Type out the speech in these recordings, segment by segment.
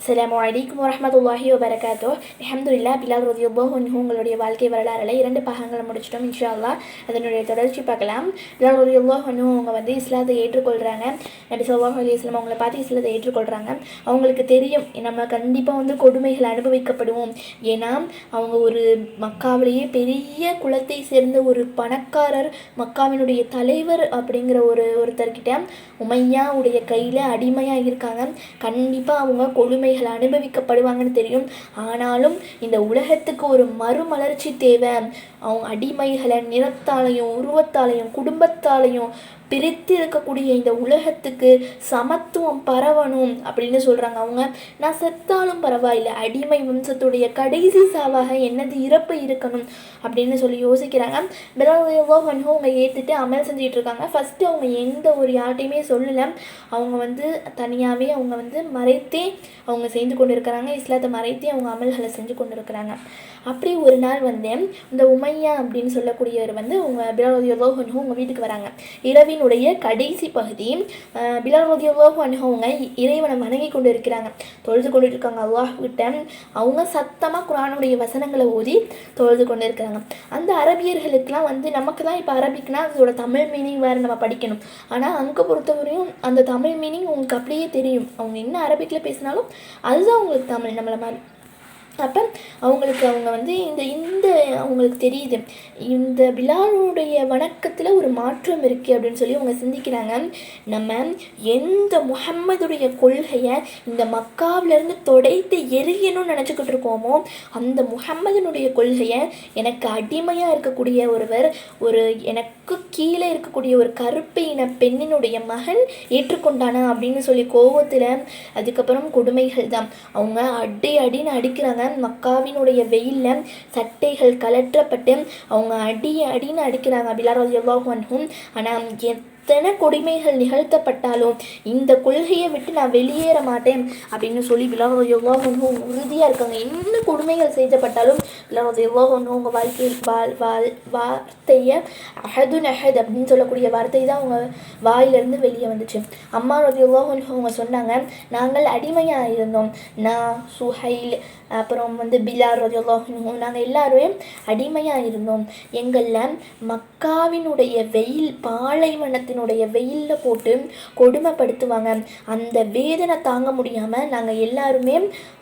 அஸ்லாம் வலைக்கம் வரமத்துல்லாஹி வபரகாத்தோ அஹமதுல்லா பிலால் ரதியுல்லாஹு அன்ஹு உங்களுடைய வாழ்க்கை வரலாறுல இரண்டு பாகங்களை முடிச்சிட்டோம் இன்ஷா அல்லாஹ் அதனுடைய தொடர்ச்சி பார்க்கலாம். பிலால் ரதியுல்லாஹு அன்ஹு அவங்க வந்து இஸ்லாத்தை ஏற்றுக்கொள்கிறாங்க நபி சொல்லாஹ் அலி இஸ்லாம் அவங்கள பார்த்து இஸ்லாத்தை ஏற்றுக்கொள்கிறாங்க அவங்களுக்கு தெரியும் நம்ம கண்டிப்பாக வந்து கொடுமைகள் அனுபவிக்கப்படுவோம். ஏன்னா அவங்க ஒரு மக்காவிலேயே பெரிய குலத்தை சேர்ந்த ஒரு பணக்காரர் மக்காவினுடைய தலைவர் அப்படிங்கிற ஒரு ஒருத்தர்கிட்ட உமையாவுடைய கையில் அடிமையாக இருக்காங்க கண்டிப்பாக அவங்க கொடுமை கொடுமைகள் அனுபவிக்கப்படுவாங்கன்னு தெரியும். ஆனாலும் இந்த உலகத்துக்கு ஒரு மறுமலர்ச்சி தேவை. அவங்க அடிமைகளை நிறத்தாலையும் உருவத்தாலையும் குடும்பத்தாலையும் பிரித்து இருக்கக்கூடிய இந்த உலகத்துக்கு சமத்துவம் பரவணும் அப்படின்னு சொல்கிறாங்க அவங்க. நான் செத்தாலும் பரவாயில்லை. அடிமை வம்சத்துடைய கடைசி சாவாக என்னது இறப்பு இருக்கணும் அப்படின்னு சொல்லி யோசிக்கிறாங்க. பிலாவோ வன்ஹோ அவங்க ஏற்றுட்டு அமல் செஞ்சுட்டு இருக்காங்க. ஃபஸ்ட்டு அவங்க எந்த ஒரு யார்ட்டையுமே சொல்லலை. அவங்க வந்து தனியாகவே அவங்க வந்து மறைத்தே அவங்க அவங்க செய்து கொண்டு இருக்கிறாங்க இஸ்லாத்தை மறைத்தே அவங்க அமல்களை செஞ்சு கொண்டு இருக்கிறாங்க அப்படி ஒரு நாள் வந்து இந்த உமையா அப்படின்னு சொல்லக்கூடியவர் வந்து அவங்க பிலாவதியோலோ அவங்க வீட்டுக்கு வராங்க. இரவினுடைய கடைசி பகுதி பிலாவதியோலோ அவங்க இறைவனை வணங்கி கொண்டு இருக்கிறாங்க தொழுது கொண்டு இருக்காங்க அல்லாஹ் கிட்ட அவங்க சத்தமாக குரானுடைய வசனங்களை ஓதி தொழுது கொண்டு இருக்கிறாங்க அந்த அரபியர்களுக்கெல்லாம் வந்து நமக்கு தான் இப்போ அரபிக்னா அதோட தமிழ் மீனிங் வேறு நம்ம படிக்கணும். ஆனால் அங்கே பொறுத்தவரையும் அந்த தமிழ் மீனிங் உங்களுக்கு அப்படியே தெரியும். அவங்க என்ன அரபிக்கில் பேசினாலும் அதுதான் அவங்களுக்கு தமிழ் நம்மளை மாதிரி. அப்போ அவங்களுக்கு அவங்க வந்து இந்த இந்த அவங்களுக்கு தெரியுது. இந்த பிலாலுடைய வணக்கத்தில் ஒரு மாற்றம் இருக்குது அப்படின்னு சொல்லி அவங்க சிந்திக்கிறாங்க. நம்ம எந்த முகம்மதுடைய கொள்கையை இந்த மக்காவிலேருந்து தொடைத்து எரியணும்னு நினச்சிக்கிட்டு இருக்கோமோ அந்த முஹம்மதனுடைய கொள்கையை எனக்கு அடிமையாக இருக்கக்கூடிய ஒருவர் ஒரு எனக்கு கீழே இருக்கக்கூடிய ஒரு கருப்பு இன பெண்ணினுடைய மகன் ஏற்றுக்கொண்டானா அப்படின்னு சொல்லி கோபத்தில் அதுக்கப்புறம் கொடுமைகள் தான் அவங்க அடி அடின்னு அடிக்கிறாங்க. மக்காவினுடைய வெயிலில் சட்டைகள் கலற்றப்பட்டு அவங்க அடி அடின்னு அடிக்கிறாங்க. பிலார் எவ்வாகும் ஆனால் எத்தனை கொடுமைகள் நிகழ்த்தப்பட்டாலும் இந்த கொள்கையை விட்டு நான் வெளியேற மாட்டேன் அப்படின்னு சொல்லி விலாவது எவ்வளோ ஒன்றும் உறுதியாக இருக்காங்க. என்ன கொடுமைகள் செய்யப்பட்டாலும் விலாவது எவ்வளோ ஒன்றும் உங்கள் வாழ்க்கையில் வாழ் வாழ் வார்த்தையை அஹது நஹத் அப்படின்னு சொல்லக்கூடிய வார்த்தை தான் அவங்க வாயிலிருந்து வெளியே வந்துச்சு. அம்மா ரதியுல்லாஹன் அவங்க சொன்னாங்க நாங்கள் அடிமையாக இருந்தோம் நான் சுஹைல் அப்புறம் வந்து பிலார் ரதியுல்லாஹன் நாங்கள் எல்லாருமே அடிமையாக இருந்தோம் எங்களில் மக்காவினுடைய வெயில் பாலைவனத்தினுடைய வெயிலில் போட்டு கொடுமைப்படுத்துவாங்க. அந்த வேதனை தாங்க முடியாமல் நாங்கள் எல்லாருமே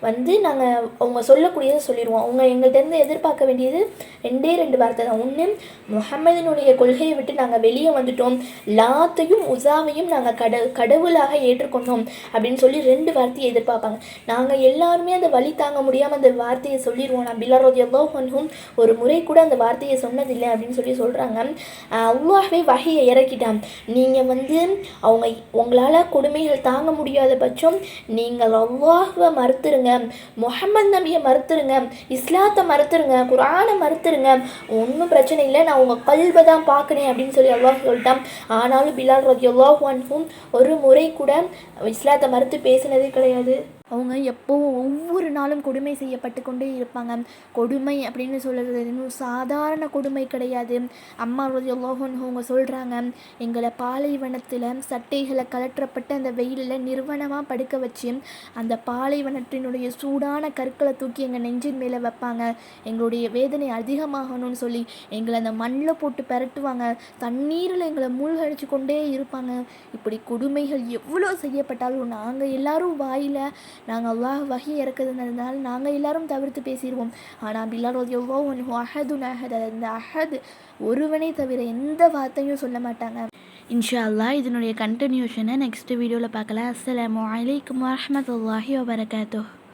வந்து நாங்கள் அவங்க சொல்லக்கூடியதை சொல்லிடுவோம் அவங்க எங்கள்கிட்ட எதிர்பார்க்க வேண்டியது ரெண்டே ரெண்டு வார்த்தை தான். ஒன்று முகமதினுடைய கொள்கையை விட்டு நாங்கள் வெளியே வந்துட்டோம். லாத்தையும் உசாவையும் நாங்கள் கட கடவுளாக ஏற்றுக்கொண்டோம் அப்படின்னு சொல்லி ரெண்டு வார்த்தையை எதிர்பார்ப்பாங்க. நாங்கள் எல்லாருமே அந்த வழி தாங்க முடியாமல் அந்த வார்த்தையை சொல்லிடுவோம் நான் பிலாரோத் எவ்வளோஹும் ஒரு முறை கூட அந்த வார்த்தையை சொன்னதில்லை அப்படின்னு சொல்லி சொல்கிறாங்க அல்லாஹ்வே வகையை இறக்கிட்டான். நீங்கள் வந்து அவங்க உங்களால் கொடுமைகள் தாங்க முடியாத பட்சம் நீங்கள் அல்லாஹ்வை மறுத்துருங்க முகமது நபியை மறுத்துருங்க இஸ்லாத்தை மறுத்துருங்க குரானை மறுத்துருங்க. ஒன்றும் பிரச்சனை இல்லை நான் உங்கள் கல்வை தான் பார்க்குறேன் அப்படின்னு சொல்லி அல்லாஹ் சொல்லிட்டான். ஆனாலும் பிலால் ரதி அல்லாஹும் ஒரு முறை கூட இஸ்லாத்தை மறுத்து பேசினதே கிடையாது. அவங்க எப்போவும் ஒவ்வொரு நாளும் கொடுமை செய்யப்பட்டு கொண்டே இருப்பாங்க. கொடுமை அப்படின்னு சொல்கிறது இன்னும் சாதாரண கொடுமை கிடையாது. அம்மா ரோஜோஹன் அவங்க சொல்கிறாங்க எங்களை பாலைவனத்தில் சட்டைகளை கலற்றப்பட்டு அந்த வெயிலில் நிறுவனமாக படுக்க வச்சு அந்த பாலைவனத்தினுடைய சூடான கற்களை தூக்கி எங்கள் நெஞ்சின் மேலே வைப்பாங்க. எங்களுடைய வேதனை அதிகமாகணும்னு சொல்லி எங்களை அந்த மண்ணில் போட்டு பரட்டுவாங்க. தண்ணீரில் எங்களை மூழ்கடிச்சு கொண்டே இருப்பாங்க. இப்படி கொடுமைகள் எவ்வளோ செய்யப்பட்டாலும் நாங்கள் எல்லாரும் வாயில் நாங்கள் அல்லாஹ் வகி இறக்குதுன்றதுனால நாங்கள் எல்லாரும் தவிர்த்து பேசிடுவோம் ஆனால் பில்லால் எவ்வளோ ஒன்று அஹது அஹத் அந்த அகது ஒருவனே தவிர எந்த வார்த்தையும் சொல்ல மாட்டாங்க. இன்ஷா இதனுடைய கண்டினியூஷனை நெக்ஸ்ட் வீடியோவில் பார்க்கலாம். அஸ்லாம் வலைக்கம் வரஹமத்துல்லாஹி வபரகாத்துh